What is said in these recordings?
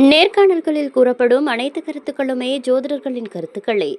நேர்காணல்களில் கூறப்படும் அனைத்து கருத்துக்களுமே ஜோதிடர்களின் கருத்துக்களே.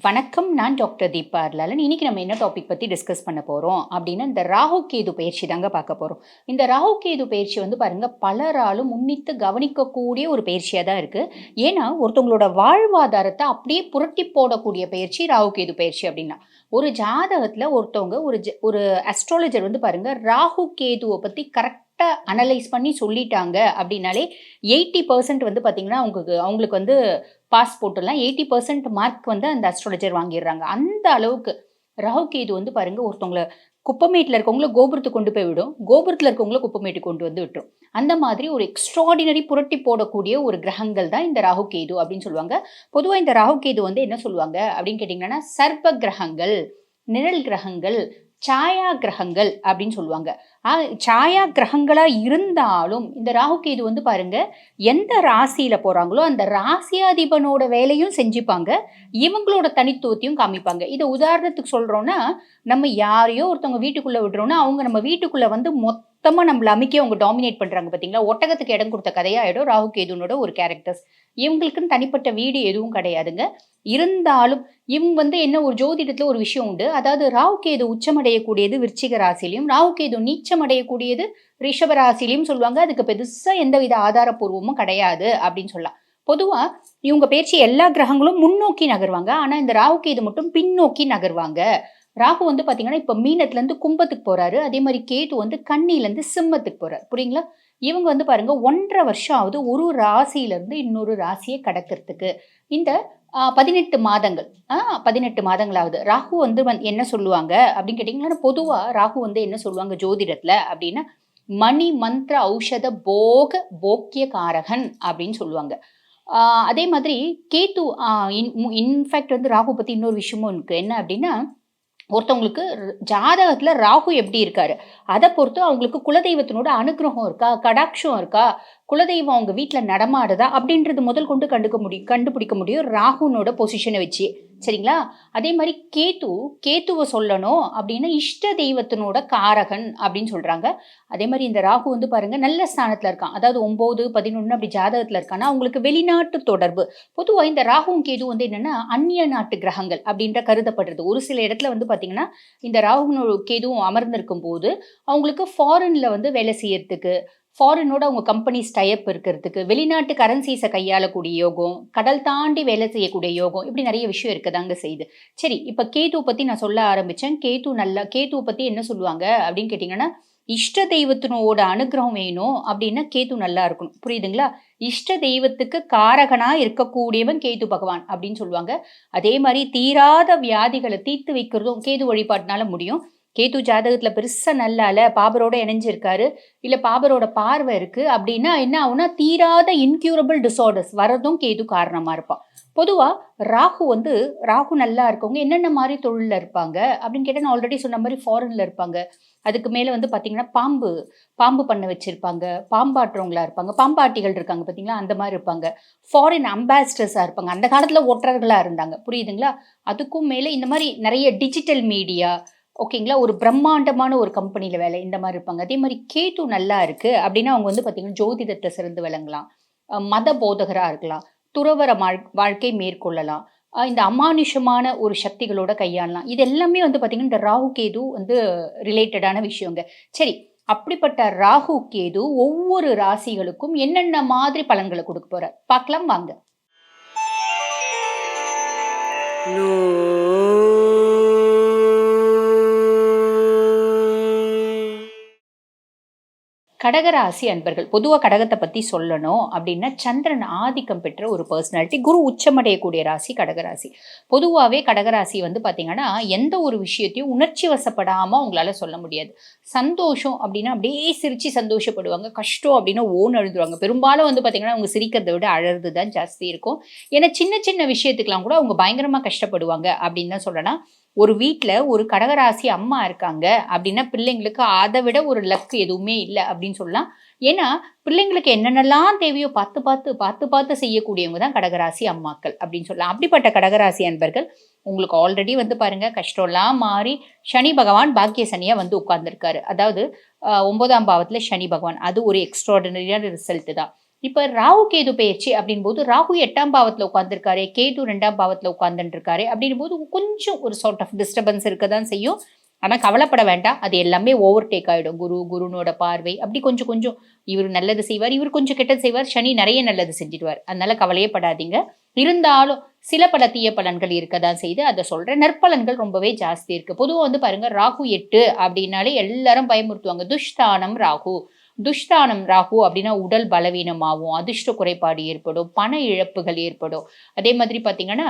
வணக்கம் நான் டாக்டர் தீபா அர்லாலன். இன்னைக்கு நம்ம என்ன டாபிக் பற்றி டிஸ்கஸ் பண்ண போகிறோம் அப்படின்னா இந்த ராகு கேது பயிற்சி தாங்க பார்க்க போகிறோம் இந்த ராகு கேது பயிற்சி வந்து பாருங்கள் பலராலும் முன்னித்து கவனிக்கக்கூடிய ஒரு பயிற்சியாக தான் இருக்குது ஏன்னா ஒருத்தவங்களோட வாழ்வாதாரத்தை அப்படியே புரட்டி போடக்கூடிய பயிற்சி ராகு கேது பயிற்சி அப்படின்னா. ஒரு ஜாதகத்தில் ஒருத்தவங்க ஒரு ஜ- ஒரு அஸ்ட்ராலஜர் வந்து பாருங்கள் ராகு கேதுவை பற்றி கரெக்டாக அனலைஸ் பண்ணி சொல்லிட்டாங்க அப்படின்னாலே எயிட்டி பர்சன்ட் வந்து பார்த்தீங்கன்னா அவங்களுக்கு அவங்களுக்கு வந்து பாஸ் போட்டுலாம் எயிட்டி பர்சன்ட் மார்க் வந்து அந்த அஸ்ட்ராலஜர் வாங்கிடுறாங்க. அந்த அளவுக்கு ராகு கேது வந்து பாருங்கள் ஒருத்தவங்களை குப்பமேட்டில் இருக்கவங்கள கோபுரத்துக்கு கொண்டு போய் விடும். கோபுரத்தில் இருக்கவங்கள குப்பமேட்டுக்கு கொண்டு வந்து விட்டுரும். அந்த மாதிரி ஒரு எக்ஸ்ட்ராடினரி புரட்டி போடக்கூடிய ஒரு கிரகங்கள் தான் இந்த ராகு கேது அப்படின்னு சொல்லுவாங்க. பொதுவாக இந்த ராகு கேது வந்து என்ன சொல்லுவாங்க அப்படின்னு கேட்டிங்கன்னா சர்ப்ப கிரகங்கள் நிழல் கிரகங்கள் சாயா கிரகங்கள் அப்படின்னு சொல்லுவாங்க. சாயா கிரகங்களாக இருந்தாலும் இந்த ராகு கேது வந்து பாருங்க எந்த ராசியில் போகிறாங்களோ அந்த ராசியாதிபனோட வேலையும் செஞ்சுப்பாங்க. இவங்களோட தனித்துவத்தையும் காமிப்பாங்க. இதை உதாரணத்துக்கு சொல்கிறோன்னா நம்ம யாரையோ ஒருத்தவங்க வீட்டுக்குள்ளே விடுறோன்னா அவங்க நம்ம வீட்டுக்குள்ளே வந்து மொத்த மொத்தமா நம்மள அமைக்கே அவங்க டாமினேட் பண்றாங்க பாத்தீங்களா? ஒட்டகத்துக்கு இடம் கொடுத்த கதையாயிடும் ராகு கேதுனோட ஒரு கேரக்டர்ஸ் இவங்களுக்குன்னு தனிப்பட்ட வீடு எதுவும் கிடையாதுங்க. இருந்தாலும் இவங்க வந்து என்ன ஒரு ஜோதிடத்துல ஒரு விஷயம் உண்டு. அதாவது ராகு கேது உச்சமடையக்கூடியது விருச்சிக ராசிலையும் ராகு கேது நீச்சம் அடையக்கூடியது ரிஷப ராசிலையும் சொல்லுவாங்க. அதுக்கு பெருசா எந்தவித ஆதாரப்பூர்வமும் கிடையாது அப்படின்னு சொல்லலாம். பொதுவா இவங்க பேச்சு எல்லா கிரகங்களும் முன்னோக்கி நகர்வாங்க. ஆனா இந்த ராகு கேது மட்டும் பின்னோக்கி நகர்வாங்க. ராகு வந்து பார்த்தீங்கன்னா இப்போ மீனத்துலேருந்து கும்பத்துக்கு போகிறாரு அதே மாதிரி கேது வந்து கண்ணிலேருந்து சிம்மத்துக்கு போகிறார் புரியுங்களா? இவங்க வந்து பாருங்க ஒன்றரை வருஷம் ஆகுது ஒரு ராசியிலேருந்து இன்னொரு ராசியை கடக்கிறதுக்கு. இந்த பதினெட்டு மாதங்கள் பதினெட்டு மாதங்களாவது ராகு வந்து என்ன சொல்லுவாங்க அப்படின்னு கேட்டிங்கன்னா பொதுவாக ராகு வந்து என்ன சொல்லுவாங்க ஜோதிடத்தில் அப்படின்னா மணி மந்திர ஔஷத போக போக்கிய காரகன் அப்படின்னு சொல்லுவாங்க. அதே மாதிரி கேத்து இன்ஃபேக்ட் வந்து ராகு பற்றி இன்னொரு விஷயமும் இருக்கு. என்ன அப்படின்னா ஒருத்தவங்களுக்கு ஜாதகத்தில் ராகு எப்படி இருக்காரு? அதை பொறுத்து அவங்களுக்கு குலதெய்வத்தினோட அனுகிரகம் இருக்கா? கடாட்சம் இருக்கா? குலதெய்வம் அவங்க வீட்டில் நடமாடுதா? அப்படின்றது முதல் கொண்டு கண்டுக்க முடியும் கண்டுபிடிக்க முடியும். ராகுனோட பொசிஷனை வச்சு. சரிங்களா? அதே மாதிரி கேத்து கேத்துவை சொல்லணும் அப்படின்னா இஷ்ட தெய்வத்தினோட காரகன் அப்படின்னு சொல்கிறாங்க அதே மாதிரி இந்த ராகு வந்து பாருங்க நல்ல ஸ்தானத்தில் இருக்கான். அதாவது ஒம்பது பதினொன்று அப்படி ஜாதகத்தில் இருக்கான்னா அவங்களுக்கு வெளிநாட்டு தொடர்பு. பொதுவாக இந்த ராகுவும் கேது வந்து என்னென்னா அந்நிய நாட்டு கிரகங்கள் அப்படின்ற கருதப்படுறது. ஒரு சில இடத்துல வந்து பார்த்திங்கன்னா இந்த ராகுனோட கேதுவும் அமர்ந்திருக்கும் போது அவங்களுக்கு ஃபாரினில் வந்து வேலை செய்யறதுக்கு ஃபாரினோட அவங்க கம்பெனிஸ் டைப் இருக்கிறதுக்கு வெளிநாட்டு கரன்சிஸை கையாளக்கூடிய யோகம் கடல் தாண்டி வேலை செய்யக்கூடிய யோகம் இப்படி நிறைய விஷயம் இருக்கதாங்க செய்யுது. சரி இப்போ கேத்து பற்றி நான் சொல்ல ஆரம்பித்தேன் கேத்து நல்லா கேத்து பற்றி என்ன சொல்லுவாங்க அப்படின்னு கேட்டிங்கன்னா இஷ்ட தெய்வத்தினோட அனுகிரகம் வேணும் அப்படின்னா கேத்து நல்லா இருக்கணும். புரியுதுங்களா? இஷ்ட தெய்வத்துக்கு காரகனா இருக்கக்கூடியவன் கேது பகவான் அப்படின்னு சொல்லுவாங்க. அதே மாதிரி தீராத வியாதிகளை தீர்த்து வைக்கிறதும் கேது வழிபாட்டினால முடியும். கேது ஜாதகத்தில் பெருசாக நல்லால பாபரோட இணைஞ்சிருக்காரு. இல்லை பாபரோட பார்வை இருக்குது அப்படின்னா என்ன ஆகுனா தீராத இன்க்யூரபிள் டிசார்டர்ஸ் வரதும் கேது காரணமாக இருப்பான். பொதுவாக ராகு வந்து ராகு நல்லா இருக்கவங்க என்னென்ன மாதிரி தொழிலில் இருப்பாங்க? அப்படின்னு கேட்டால் நான் ஆல்ரெடி சொன்ன மாதிரி ஃபாரினில் இருப்பாங்க. அதுக்கு மேலே வந்து பார்த்திங்கன்னா பாம்பு பாம்பு பண்ண வச்சுருப்பாங்க. பாம்பாட்டுறவங்களா இருப்பாங்க. பாம்பாட்டிகள் இருக்காங்க பார்த்தீங்களா அந்த மாதிரி இருப்பாங்க. ஃபாரின் அம்பாசிடர்ஸாக இருப்பாங்க. அந்த காலத்தில் ஓட்டுறர்களாக இருந்தாங்க. புரியுதுங்களா? அதுக்கும் மேலே இந்த மாதிரி நிறைய டிஜிட்டல் மீடியா ஓகேங்களா? ஒரு பிரம்மாண்டமான ஒரு கம்பெனியில் வேலை இந்த மாதிரி இருப்பாங்க. அதே மாதிரி கேது நல்லா இருக்கு. அப்படின்னா அவங்க வந்து பார்த்தீங்கன்னா ஜோதிடத்தை சிறந்து விளங்கலாம். மத போதகராக இருக்கலாம். துறவர வாழ்- வாழ்க்கை மேற்கொள்ளலாம். இந்த அமானுஷமான ஒரு சக்திகளோட கையாளலாம். இது எல்லாமே வந்து பார்த்தீங்கன்னா இந்த ராகு கேது வந்து ரிலேட்டடான விஷயங்க. சரி அப்படிப்பட்ட ராகு கேது ஒவ்வொரு ராசிகளுக்கும் என்னென்ன மாதிரி பலன்களை கொடுக்க போற பார்க்கலாம் வாங்க. கடகராசி அன்பர்கள் பொதுவாக கடகத்தை பற்றி சொல்லணும் அப்படின்னா சந்திரன் ஆதிக்கம் பெற்ற ஒரு பர்சனாலிட்டி குரு உச்சமடையக்கூடிய ராசி கடகராசி. பொதுவாகவே கடகராசி வந்து பார்த்திங்கன்னா எந்த ஒரு விஷயத்தையும் உணர்ச்சி வசப்படாமல் அவங்களால சொல்ல முடியாது. சந்தோஷம் அப்படின்னா அப்படியே சிரித்து சந்தோஷப்படுவாங்க. கஷ்டம் அப்படின்னா ஓன் எழுதுவாங்க பெரும்பாலும் வந்து பார்த்திங்கன்னா அவங்க சிரிக்கிறதை விட அழறது தான் ஜாஸ்தி இருக்கும். ஏன்னா சின்ன சின்ன விஷயத்துக்கெலாம் கூட அவங்க பயங்கரமாக கஷ்டப்படுவாங்க அப்படின்னு தான் சொல்லலாம். ஒரு வீட்டில் ஒரு கடகராசி அம்மா இருக்காங்க அப்படின்னா பிள்ளைங்களுக்கு அதை விட ஒரு லக் எதுவுமே இல்லை அப்படின்னு சொல்லலாம். ஏன்னா பிள்ளைங்களுக்கு என்னென்னலாம் தேவையோ பார்த்து பார்த்து பார்த்து பார்த்து செய்யக்கூடியவங்க தான் கடகராசி அம்மாக்கள் அப்படின்னு சொல்லலாம். அப்படிப்பட்ட கடகராசி அன்பர்கள் உங்களுக்கு ஆல்ரெடி வந்து பாருங்கள் கஷ்டம்லாம் மாறி சனி பகவான் பாக்கிய சனியாக வந்து உட்கார்ந்துருக்காரு. அதாவது ஒன்பதாம் பாவத்தில் சனி பகவான். அது ஒரு எக்ஸ்ட்ராடினரியான ரிசல்ட் தான். இப்போ ராகு கேது பயிற்சி அப்படின் போது ராகு எட்டாம் பாவத்தில் உட்காந்துருக்காரு கேது ரெண்டாம் பாவத்தில் உட்காந்துருக்காரு இருக்காரு அப்படின் போது கொஞ்சம் ஒரு சார்ட் ஆஃப் டிஸ்டர்பன்ஸ் இருக்க தான் செய்யும். ஆனால் கவலைப்பட வேண்டாம். அது எல்லாமே ஓவர் டேக் ஆகிடும் குரு குருனோட பார்வை. அப்படி கொஞ்சம் கொஞ்சம் இவர் நல்லது செய்வார் இவர் கொஞ்சம் கெட்டது செய்வார். சனி நிறைய நல்லது செஞ்சிடுவார். அதனால கவலையே படாதீங்க. இருந்தாலும் சில பல தீய பலன்கள் இருக்க தான் செய்து அதை சொல்கிற நற்பலன்கள் ரொம்பவே ஜாஸ்தி இருக்கு. பொதுவாக வந்து பாருங்க ராகு எட்டு அப்படின்னாலே எல்லாரும் பயமுறுத்துவாங்க. துஷ்தானம் ராகு. துஷ்டானம் ராகு அப்படின்னா உடல் பலவீனமாகும் அதிர்ஷ்ட குறைபாடு ஏற்படும் பண இழப்புகள் ஏற்படும். அதே மாதிரி பார்த்தீங்கன்னா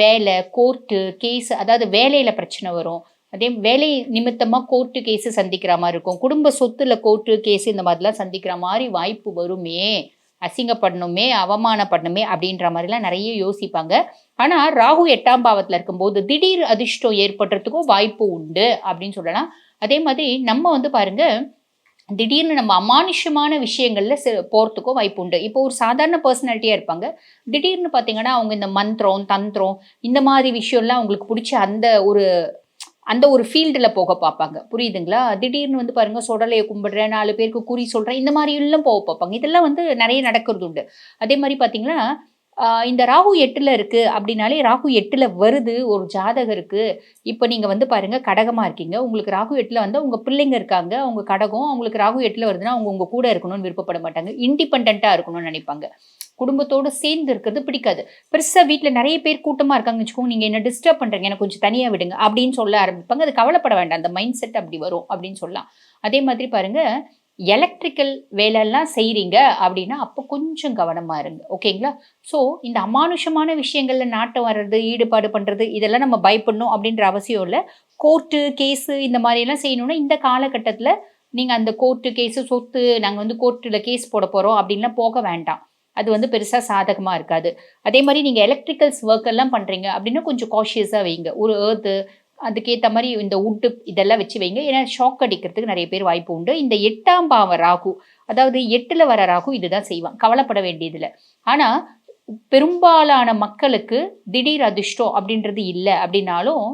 வேலை கோர்ட்டு கேஸ் அதாவது வேலையில் பிரச்சனை வரும். அதே வேலை நிமித்தமாக கோர்ட்டு கேஸு சந்திக்கிற மாதிரி இருக்கும். குடும்ப சொத்துல கோர்ட்டு கேஸ் இந்த மாதிரிலாம் சந்திக்கிற மாதிரி வாய்ப்பு வருமே. அசிங்கப்படணுமே அவமானப்படணுமே அப்படின்ற மாதிரிலாம் நிறைய யோசிப்பாங்க. ஆனால் ராகு எட்டாம் பாவத்தில் இருக்கும்போது திடீர் அதிர்ஷ்டம் ஏற்படுறதுக்கும் வாய்ப்பு உண்டு அப்படின்னு சொல்லலாம். அதே மாதிரி நம்ம வந்து பாருங்கள் திடீர்னு நம்ம அமானுஷமான விஷயங்களில் சில போகிறதுக்கும் வாய்ப்பு உண்டு. இப்போ ஒரு சாதாரண பர்சனாலிட்டியாக இருப்பாங்க. திடீர்னு பார்த்தீங்கன்னா அவங்க இந்த மந்திரம் தந்திரம் இந்த மாதிரி விஷயம்லாம் அவங்களுக்கு பிடிச்ச அந்த ஒரு அந்த ஒரு ஃபீல்டில் போக பார்ப்பாங்க. புரியுதுங்களா? திடீர்னு வந்து பாருங்கள் சுடலையை கும்பிடுறேன் நாலு பேருக்கு குறி சொல்கிறேன் இந்த மாதிரி எல்லாம் போக பார்ப்பாங்க. இதெல்லாம் வந்து நிறைய நடக்கிறது உண்டு. அதே மாதிரி பார்த்தீங்கன்னா இந்த ராகு எட்டில் இருக்குது அப்படின்னாலே ராகு எட்டில் வருது ஒரு ஜாதகருக்கு இப்போ நீங்கள் வந்து பாருங்கள் கடகமாக இருக்கீங்க. உங்களுக்கு ராகு எட்டில் வந்து உங்கள் பிள்ளைங்க இருக்காங்க அவங்க கடகம். அவங்களுக்கு ராகு எட்டில் வருதுன்னா அவங்க உங்கள் கூட இருக்கணும்னு விருப்பப்பட மாட்டாங்க. இண்டிபெண்ட்டாக இருக்கணும்னு நினைப்பாங்க. குடும்பத்தோடு சேர்ந்து இருக்கிறது பிடிக்காது. பெருசாக வீட்டில் நிறைய பேர் கூட்டமாக இருக்காங்கன்னு வச்சுக்கோங்க நீங்கள் என்ன டிஸ்டர்ப் பண்ணுறீங்க எனக்கு கொஞ்சம் தனியாக விடுங்க அப்படின்னு சொல்ல ஆரம்பிப்பாங்க. அது கவலைப்பட வேண்டாம். அந்த மைண்ட் செட் அப்படி வரும் அப்படின்னு சொல்லலாம். அதே மாதிரி பாருங்கள் எலக்ட்ரிக்கல் வேலையெல்லாம் செய்கிறீங்க அப்படின்னா அப்போ கொஞ்சம் கவனமாக இருங்க. ஓகேங்களா ஸோ இந்த அமானுஷமான விஷயங்களில் நாட்டம் வர்றது ஈடுபாடு பண்ணுறது இதெல்லாம் நம்ம பயப்படணும் அப்படின்ற அவசியம் இல்லை. கோர்ட்டு கேஸு இந்த மாதிரி எல்லாம் செய்யணும்னா இந்த காலகட்டத்தில் நீங்கள் அந்த கோர்ட்டு கேஸு சொத்து நாங்கள் வந்து கோர்ட்டில் கேஸ் போட போகிறோம் அப்படின்லாம் போக வேண்டாம். அது வந்து பெருசாக சாதகமாக இருக்காது. அதே மாதிரி நீங்கள் எலக்ட்ரிக்கல்ஸ் ஒர்க் எல்லாம் பண்ணுறீங்க அப்படின்னா கொஞ்சம் காஷியஸாக வைங்க. ஒரு ஏர்த்து அதுக்கேற்ற மாதிரி இந்த உட்டு இதெல்லாம் வச்சு வைங்க. ஏன்னா ஷாக் அடிக்கிறதுக்கு நிறைய பேர் வாய்ப்பு உண்டு. இந்த எட்டாம் பாவ ராகு அதாவது எட்டில் வர ராகு இதுதான் செய்வான். கவலைப்பட வேண்டியதில்லை. ஆனால் பெரும்பாலான மக்களுக்கு திடீர் அதிர்ஷ்டம் அப்படின்றது இல்லை அப்படின்னாலும்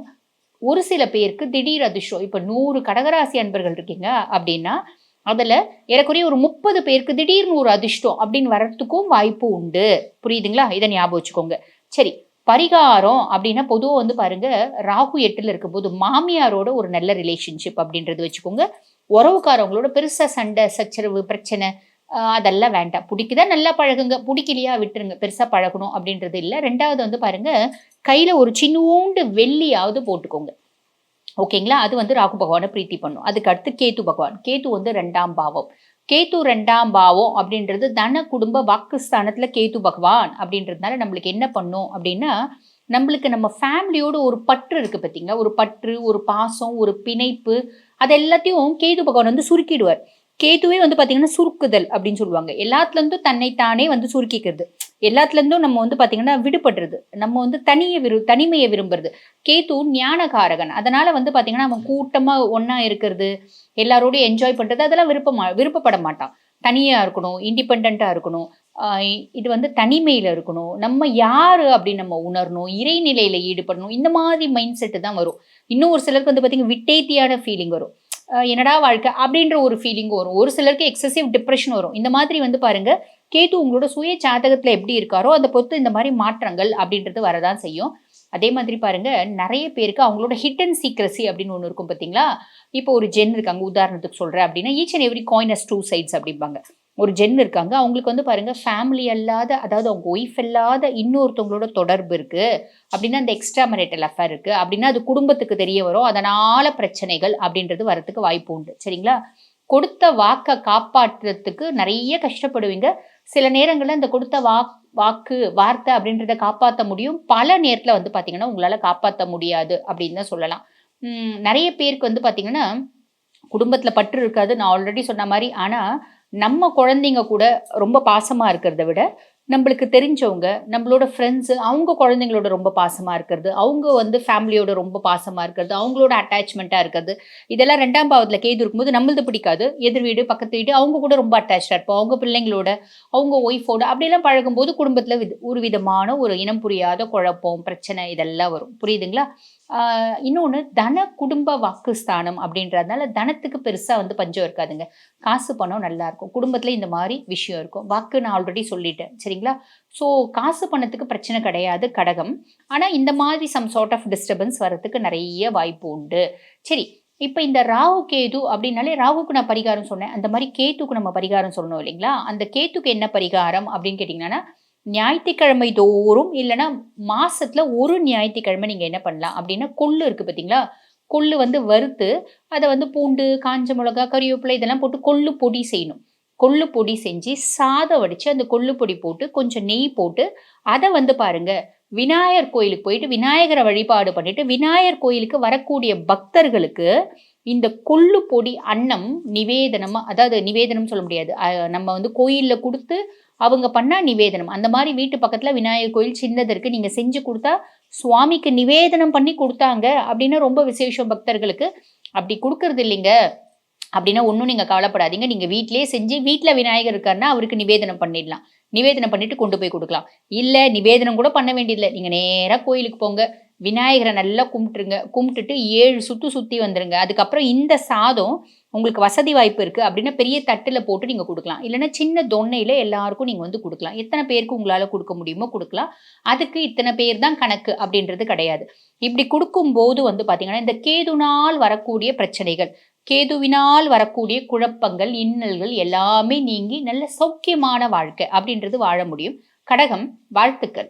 ஒரு சில பேருக்கு திடீர் அதிர்ஷ்டம். இப்போ நூறு கடகராசி அன்பர்கள் இருக்கீங்க அப்படின்னா அதில் ஏறக்குறைய ஒரு முப்பது பேருக்கு திடீர்னு ஒரு அதிர்ஷ்டம் அப்படின்னு வர்றதுக்கும் வாய்ப்பு உண்டு. புரியுதுங்களா? இதை ஞாபகம் வச்சுக்கோங்க. சரி பரிகாரம் அப்படின்னா பொதுவாக வந்து பாருங்க ராகு எட்டில் இருக்கும்போது மாமியாரோட ஒரு நல்ல ரிலேஷன்ஷிப் அப்படின்றது வச்சுக்கோங்க. உறவுக்காரவங்களோட பெருசாக சண்டை சச்சரவு பிரச்சனை அதெல்லாம் வேண்டாம். பிடிக்குதா நல்லா பழகுங்க. பிடிக்கலையா விட்டுருங்க. பெருசாக பழகணும் அப்படின்றது இல்லை. ரெண்டாவது வந்து பாருங்க கையில் ஒரு சின்னூண்டு வெள்ளியாவது போட்டுக்கோங்க. ஓகேங்களா? அது வந்து ராகு பகவானை பிரீத்தி பண்ணும். அதுக்கு அடுத்து கேத்து பகவான். கேத்து வந்து ரெண்டாம் பாவம். கேத்து ரெண்டாம் பாவம் அப்படின்றது தன குடும்ப வாக்குஸ்தானத்தில் கேத்து பகவான் அப்படின்றதுனால நம்மளுக்கு என்ன பண்ணும் அப்படின்னா நம்மளுக்கு நம்ம ஃபேமிலியோட ஒரு பற்று இருக்குது பார்த்தீங்களா ஒரு பற்று ஒரு பாசம் ஒரு பிணைப்பு அது எல்லாத்தையும் கேது பகவான் வந்து சுருக்கிடுவார். கேதுவே வந்து பார்த்தீங்கன்னா சுருக்குதல் அப்படின்னு சொல்லுவாங்க. எல்லாத்துலேருந்தும் தன்னைத்தானே வந்து சுருக்கிக்கிறது. எல்லாத்துலேருந்தும் நம்ம வந்து பார்த்தீங்கன்னா விடுபடுறது. நம்ம வந்து தனியை விரு தனிமையை விரும்புறது. கேது ஞானகாரகன். அதனால் வந்து பார்த்தீங்கன்னா அவன் கூட்டமாக ஒன்றா இருக்கிறது. எல்லாரோடையும் என்ஜாய் பண்ணுறது அதெல்லாம் விருப்பமா விருப்பப்பட மாட்டான். தனியாக இருக்கணும் இண்டிபெண்ட்டாக இருக்கணும். இது வந்து தனிமையில் இருக்கணும். நம்ம யார் அப்படின்னு நம்ம உணரணும் இறைநிலையில் ஈடுபடணும் இந்த மாதிரி மைண்ட் செட்டு தான் வரும். இன்னும் ஒரு சிலருக்கு வந்து பார்த்தீங்கன்னா விட்டேத்தியான ஃபீலிங் வரும். என்னடா வாழ்க்கை அப்படின்ற ஒரு ஃபீலிங் வரும். ஒரு சிலருக்கு எக்ஸசிவ் டிப்ரெஷன் வரும். இந்த மாதிரி வந்து பாருங்க கேட்டு உங்களோட சுய சாதகத்தில் எப்படி இருக்காரோ அதை பொறுத்து இந்த மாதிரி மாற்றங்கள் அப்படின்றது வரதான் செய்யும். அதே மாதிரி பாருங்க நிறைய பேருக்கு அவங்களோட ஹிடன் சீக்ரஸி அப்படின்னு ஒன்று இருக்கும் பார்த்தீங்களா இப்போ ஒரு ஜென் இருக்காங்க உதாரணத்துக்கு சொல்கிறேன் அப்படின்னா each and every coin as two sides அப்படிம்பாங்க. ஒரு ஜென் இருக்காங்க அவங்களுக்கு வந்து பாருங்க ஃபேமிலி அல்லாத அதாவது அவங்க ஒய்ஃப் இல்லாத இன்னொருத்தவங்களோட தொடர்பு இருக்கு. அப்படின்னா அந்த எக்ஸ்ட்ரா மெரிட்டல் அஃபேர் இருக்கு. அப்படின்னா அது குடும்பத்துக்கு தெரிய வரும். அதனால பிரச்சனைகள் அப்படின்றது வரத்துக்கு வாய்ப்பு உண்டு. சரிங்களா? கொடுத்த வாக்கை காப்பாற்றுறதுக்கு நிறைய கஷ்டப்படுவீங்க. சில நேரங்களில் இந்த கொடுத்த வாக் வாக்கு வார்த்தை அப்படின்றத காப்பாற்ற முடியும். பல நேரத்தில் வந்து பார்த்தீங்கன்னா உங்களால் காப்பாற்ற முடியாது அப்படின்னு தான் சொல்லலாம். நிறைய பேருக்கு வந்து பார்த்தீங்கன்னா குடும்பத்தில் பற்று இருக்காது. நான் ஆல்ரெடி சொன்ன மாதிரி. ஆனால் நம்ம குழந்தைங்க கூட ரொம்ப பாசமாக இருக்கிறத விட நம்மளுக்கு தெரிஞ்சவங்க நம்மளோட ஃப்ரெண்ட்ஸு அவங்க குழந்தைங்களோட ரொம்ப பாசமாக இருக்கிறது அவங்க வந்து ஃபேமிலியோட ரொம்ப பாசமாக இருக்கிறது அவங்களோட அட்டாச்மெண்ட்டாக இருக்கிறது. இதெல்லாம் ரெண்டாம் பாவத்தில் கேது இருக்கும்போது நம்மளது பிடிக்காது. எதிர் வீடு பக்கத்து வீடு அவங்க கூட ரொம்ப அட்டாச்சாக இருப்போம். அவங்க பிள்ளைங்களோட அவங்க ஒய்ஃபோட அப்படியெல்லாம் பழகும்போது குடும்பத்தில் ஒரு விதமான ஒரு இனம் புரியாத குழப்பம் பிரச்சனை இதெல்லாம் வரும். புரியுதுங்களா? இன்னொன்று தன குடும்ப வாக்குஸ்தானம் அப்படின்றதுனால தனத்துக்கு பெருசாக வந்து பஞ்சம் இருக்காதுங்க. காசு பணம் நல்லா இருக்கும் குடும்பத்தில் இந்த மாதிரி விஷயம் இருக்கும். வாக்கு நான் ஆல்ரெடி சொல்லிட்டேன். சரிங்களா? ஸோ காசு பணத்துக்கு பிரச்சனை கிடையாது கடகம். ஆனால் இந்த மாதிரி சம் சார்ட் ஆஃப் டிஸ்டர்பன்ஸ் வரதுக்கு நிறைய வாய்ப்பு உண்டு. சரி இப்போ இந்த ராகு கேது அப்படின்னாலே ராகுக்கு நான் பரிகாரம் சொன்னேன். அந்த மாதிரி கேத்துக்கு நம்ம பரிகாரம் சொல்லணும் இல்லைங்களா? அந்த கேத்துக்கு என்ன பரிகாரம் அப்படின்னு கேட்டிங்கன்னா ஞாயிற்றுக்கிழமை தோறும் இல்லைன்னா மாசத்துல ஒரு ஞாயிற்றுக்கிழமை நீங்கள் என்ன பண்ணலாம்? அப்படின்னா கொள்ளு இருக்குது பார்த்தீங்களா கொள்ளு வந்து வறுத்து அதை வந்து பூண்டு காஞ்ச மிளகா கறிவேப்பிலை இதெல்லாம் போட்டு கொள்ளு பொடி செய்யணும். கொள்ளு பொடி செஞ்சு சாதம் வடித்து அந்த கொள்ளு பொடி போட்டு கொஞ்சம் நெய் போட்டு அதை வந்து பாருங்கள் விநாயகர் கோயிலுக்கு போயிட்டு விநாயகரை வழிபாடு பண்ணிட்டு விநாயகர் கோயிலுக்கு வரக்கூடிய பக்தர்களுக்கு இந்த கொள்ளு பொடி அன்னம் நிவேதனமாக அதாவது நிவேதனம் சொல்ல முடியாது. நம்ம வந்து கோயிலில் கொடுத்து அவங்க பண்ணால் நிவேதனம். அந்த மாதிரி வீட்டு பக்கத்தில் விநாயகர் கோயில் சின்னது இருக்குது நீங்கள் செஞ்சு கொடுத்தா சுவாமிக்கு நிவேதனம் பண்ணி கொடுத்தாங்க அப்படின்னா ரொம்ப விசேஷம் பக்தர்களுக்கு. அப்படி கொடுக்கறது இல்லைங்க. அப்படின்னா ஒன்றும் நீங்கள் கவலைப்படாதீங்க. நீங்கள் வீட்டிலேயே செஞ்சு வீட்டில் விநாயகர் இருக்காருன்னா அவருக்கு நிவேதனம் பண்ணிடலாம். நிவேதனம் பண்ணிட்டு கொண்டு போய் கொடுக்கலாம். இல்லை நிவேதனம் கூட பண்ண வேண்டியதில்லை. நீங்கள் நேராக கோயிலுக்கு போங்க. விநாயகரை நல்லா கும்பிட்டுருங்க. கும்பிட்டுட்டு ஏழு சுற்று சுற்றி வந்துடுங்க அதுக்கப்புறம் இந்த சாதம் உங்களுக்கு வசதி வாய்ப்பு இருக்குது அப்படின்னா பெரிய தட்டில் போட்டு நீங்கள் கொடுக்கலாம். இல்லைன்னா சின்ன தொன்னையில் எல்லாருக்கும் நீங்கள் வந்து கொடுக்கலாம். எத்தனை பேருக்கு உங்களால் கொடுக்க முடியுமோ கொடுக்கலாம். அதுக்கு இத்தனை பேர் தான் கணக்கு அப்படின்றது கிடையாது. இப்படி கொடுக்கும்போது வந்து பார்த்திங்கன்னா இந்த கேதுனால் வரக்கூடிய பிரச்சனைகள் கேதுவினால் வரக்கூடிய குழப்பங்கள் இன்னல்கள் எல்லாமே நீங்கி நல்ல சௌக்கியமான வாழ்க்கை அப்படின்றது வாழ முடியும். கடகம் வாழ்த்துக்கள்.